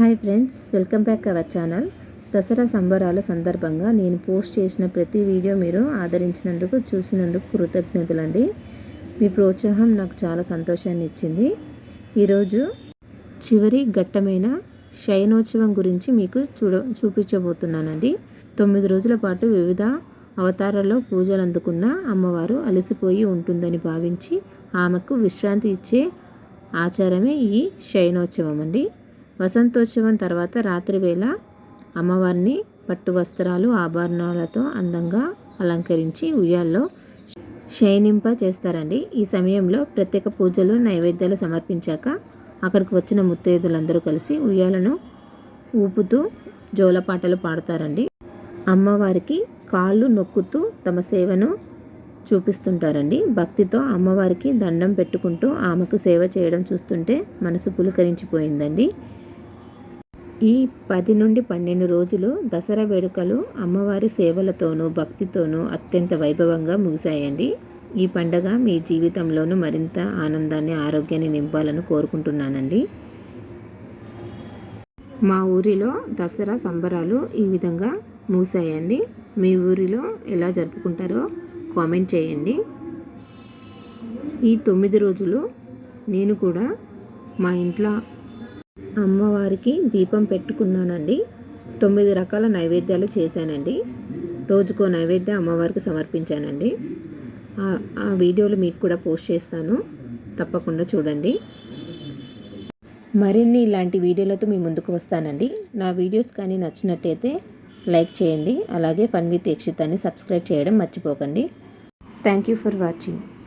Hi friends welcome back our channel. Dasara సంబరాల సందర్భంగా నేను పోస్ట్ చేసిన ప్రతి వీడియో మీరు ఆదరించినందుకు చూసినందుకు కృతజ్ఞతలండి. మీ ప్రోత్సాహం నాకు చాలా సంతోషాన్ని ఇచ్చింది. ఈరోజు చివరి ఘట్టమైన శయనోత్సవం గురించి మీకు చూడ చూపించబోతున్నానండి. తొమ్మిది రోజుల పాటు వివిధ అవతారాల్లో పూజలు అందుకున్న అమ్మవారు అలసిపోయి ఉంటుందని భావించి ఆమెకు విశ్రాంతి ఇచ్చే ఆచారమే ఈ శయనోత్సవం అండి వసంతోత్సవం తర్వాత రాత్రి వేళ అమ్మవారిని పట్టు వస్త్రాలు ఆభరణాలతో అందంగా అలంకరించి ఉయ్యాల్లో శయనింప చేస్తారండి. ఈ సమయంలో ప్రత్యేక పూజలు నైవేద్యాలు సమర్పించాక అక్కడికి వచ్చిన ముత్తైదులందరూ కలిసి ఉయ్యాలను ఊపుతూ జోలపాటలు పాడతారండి. అమ్మవారికి కాళ్ళు నొక్కుతూ తమ సేవను చూపిస్తుంటారండి. భక్తితో అమ్మవారికి దండం పెట్టుకుంటూ ఆమెకు సేవ చేయడం చూస్తుంటే మనసు పులకరించిపోయిందండి. ఈ పది నుండి పన్నెండు రోజులు దసరా వేడుకలు అమ్మవారి సేవలతోనూ భక్తితోనూ అత్యంత వైభవంగా ముగిశాయండి. ఈ పండగ మీ జీవితంలోనూ మరింత ఆనందాన్ని ఆరోగ్యాన్ని నింపాలని కోరుకుంటున్నానండి. మా ఊరిలో దసరా సంబరాలు ఈ విధంగా మూసాయండి మీ ఊరిలో ఎలా జరుపుకుంటారో కామెంట్ చేయండి. ఈ తొమ్మిది రోజులు నేను కూడా మా ఇంట్లో అమ్మవారికి దీపం పెట్టుకున్నానండి. తొమ్మిది రకాల నైవేద్యాలు చేశానండి. రోజుకో నైవేద్యం అమ్మవారికి సమర్పించానండి. ఆ వీడియోలు మీకు కూడా పోస్ట్ చేస్తాను. తప్పకుండా చూడండి. మరిన్ని ఇలాంటి వీడియోలతో మీ ముందుకు వస్తానండి. నా వీడియోస్ కానీ నచ్చినట్టయితే లైక్ చేయండి. అలాగే ఫన్ విత్ యక్షితాన్ని సబ్స్క్రైబ్ చేయడం మర్చిపోకండి. Thank you for watching.